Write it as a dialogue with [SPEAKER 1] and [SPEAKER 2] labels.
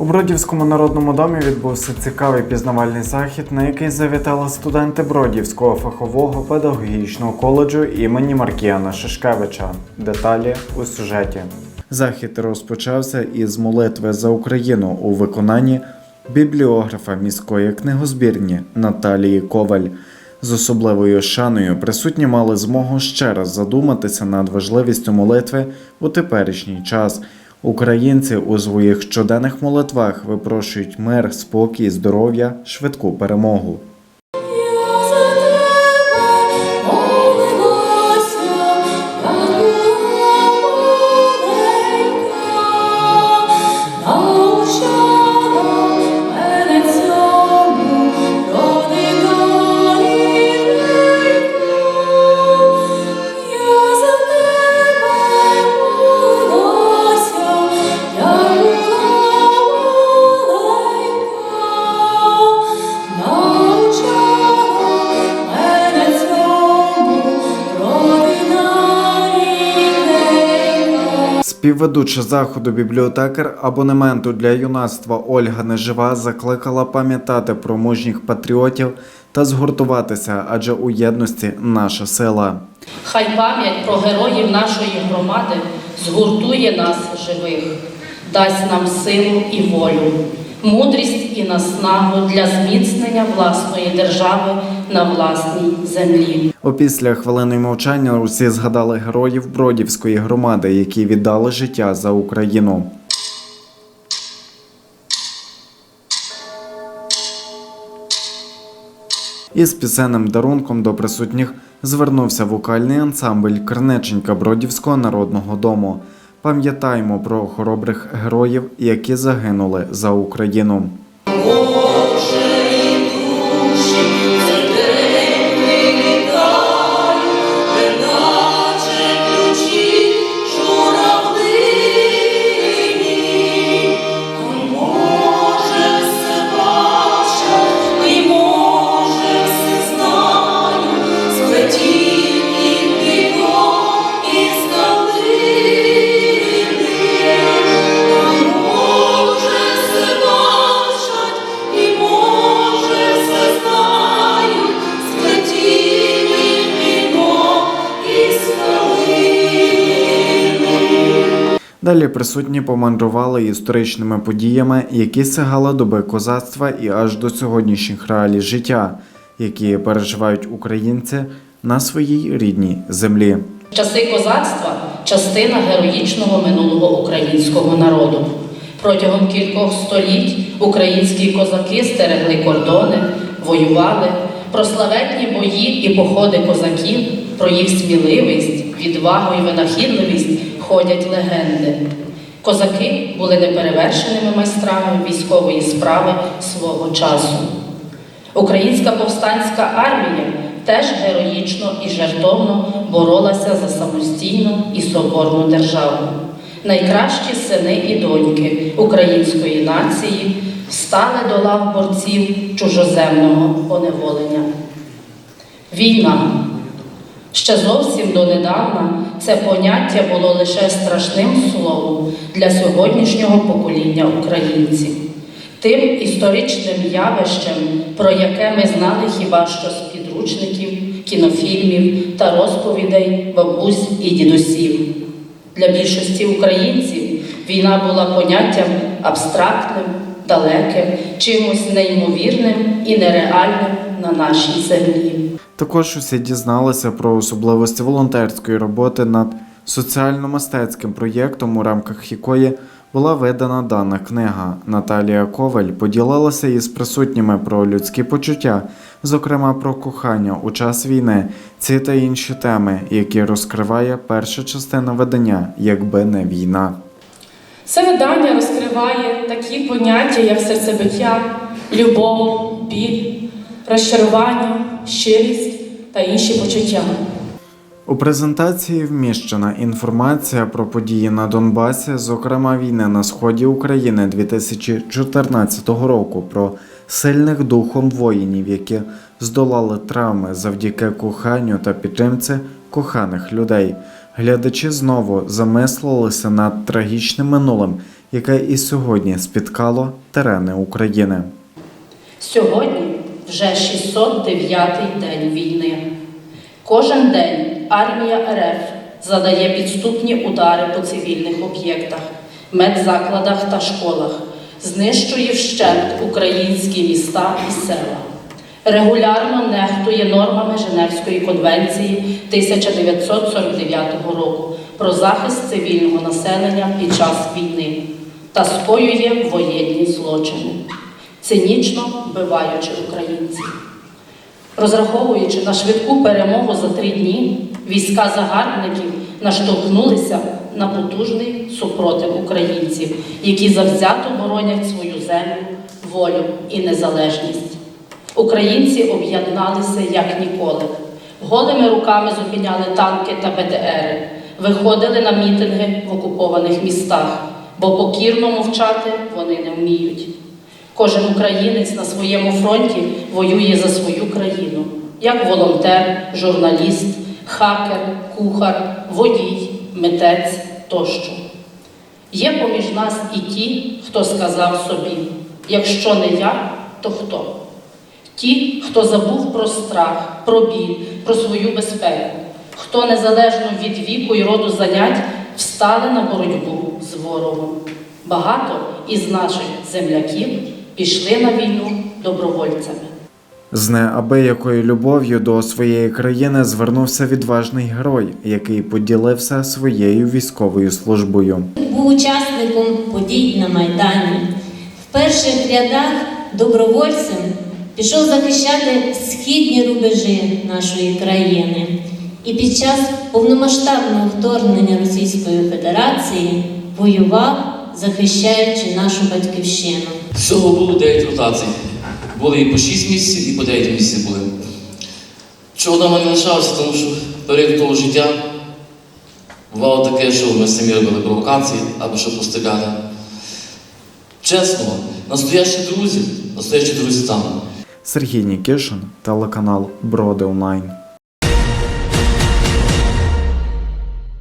[SPEAKER 1] У Бродівському народному домі відбувся цікавий пізнавальний захід, на який завітали студенти Бродівського фахового педагогічного коледжу імені Маркіяна Шишкевича. Деталі у сюжеті. Захід розпочався із молитви за Україну у виконанні бібліографа міської книгозбірні Наталії Коваль. З особливою шаною присутні мали змогу ще раз задуматися над важливістю молитви у теперішній час. Українці у своїх щоденних молитвах випрошують мир, спокій, здоров'я, швидку перемогу. Співведуча заходу бібліотекар абонементу для юнацтва Ольга Нежива закликала пам'ятати про мужніх патріотів та згуртуватися, адже у єдності наша сила.
[SPEAKER 2] Хай пам'ять про героїв нашої громади згуртує нас живих, дасть нам силу і волю, мудрість і наснагу для зміцнення власної держави на власній землі.
[SPEAKER 1] Опісля хвилини мовчання усі згадали героїв Бродівської громади, які віддали життя за Україну. Із пісенним дарунком до присутніх звернувся вокальний ансамбль Кернеченька Бродівського народного дому. Пам'ятаємо про хоробрих героїв, які загинули за Україну. Далі присутні помандрували історичними подіями, які сягали доби козацтва і аж до сьогоднішніх реалій життя, які переживають українці на своїй рідній землі.
[SPEAKER 2] Часи козацтва частина героїчного минулого українського народу. Протягом кількох століть українські козаки стерегли кордони, воювали. Про славетні бої і походи козаків, про їх сміливість, відвагу і винахідливість ходять легенди. Козаки були неперевершеними майстрами військової справи свого часу. Українська повстанська армія теж героїчно і жертовно боролася за самостійну і соборну державу. Найкращі сини і доньки української нації стали до лав борців чужоземного поневолення. Війна. Ще зовсім донедавна це поняття було лише страшним словом для сьогоднішнього покоління українців. Тим історичним явищем, про яке ми знали хіба що з підручників, кінофільмів та розповідей бабусь і дідусів. Для більшості українців війна була поняттям абстрактним, далеким, чимось неймовірним і нереальним на нашій землі.
[SPEAKER 1] Також усі дізналися про особливості волонтерської роботи над соціально-мистецьким проєктом, у рамках якої була видана дана книга. Наталія Коваль поділилася із присутніми про людські почуття, зокрема про кохання у час війни, ці та інші теми, які розкриває перша частина видання, якби не війна.
[SPEAKER 3] Це видання розкриває такі поняття, як серцебиття, любов, біль, розчарування, щирість та інші почуття.
[SPEAKER 1] У презентації вміщена інформація про події на Донбасі, зокрема війни на сході України 2014 року, про сильних духом воїнів, які здолали травми завдяки коханню та підтримці коханих людей. Глядачі знову замислилися над трагічним минулим, яке і сьогодні спіткало терени України.
[SPEAKER 2] Сьогодні вже 609-й день війни. Кожен день армія РФ задає підступні удари по цивільних об'єктах, медзакладах та школах, знищує вщент українські міста і села. Регулярно нехтує нормами Женевської конвенції 1949 року про захист цивільного населення під час війни та скоює воєнні злочини, цинічно вбиваючи українців. Розраховуючи на швидку перемогу за три дні, війська загарбників наштовхнулися на потужний супротив українців, які завзято боронять свою землю, волю і незалежність. Українці об'єдналися як ніколи. Голими руками зупиняли танки та БТРи, виходили на мітинги в окупованих містах, бо покірно мовчати вони не вміють. Кожен українець на своєму фронті воює за свою країну, як волонтер, журналіст, хакер, кухар, водій, митець тощо. Є поміж нас і ті, хто сказав собі: якщо не я, то хто? Ті, хто забув про страх, про біль, про свою безпеку, хто незалежно від віку і роду занять встали на боротьбу з ворогом. Багато із наших земляків пішли на війну добровольцями.
[SPEAKER 1] З неабиякою любов'ю до своєї країни звернувся відважний герой, який поділився своєю військовою службою.
[SPEAKER 4] був учасником подій на Майдані. В перших рядах добровольцем пішов захищати східні рубежі нашої країни. І під час повномасштабного вторгнення Російської Федерації воював, захищаючи нашу батьківщину.
[SPEAKER 5] Всього було 9 ротацій. Були і по 6 місяців, і по 9 місяців були. Чого вдома не лишався, тому що період того життя бувало таке, що ми самі робили провокації або що постріляли. Чесно, настоящі друзі, настоящі друзі там.
[SPEAKER 1] Сергій Нікішин, телеканал Броди Онлайн.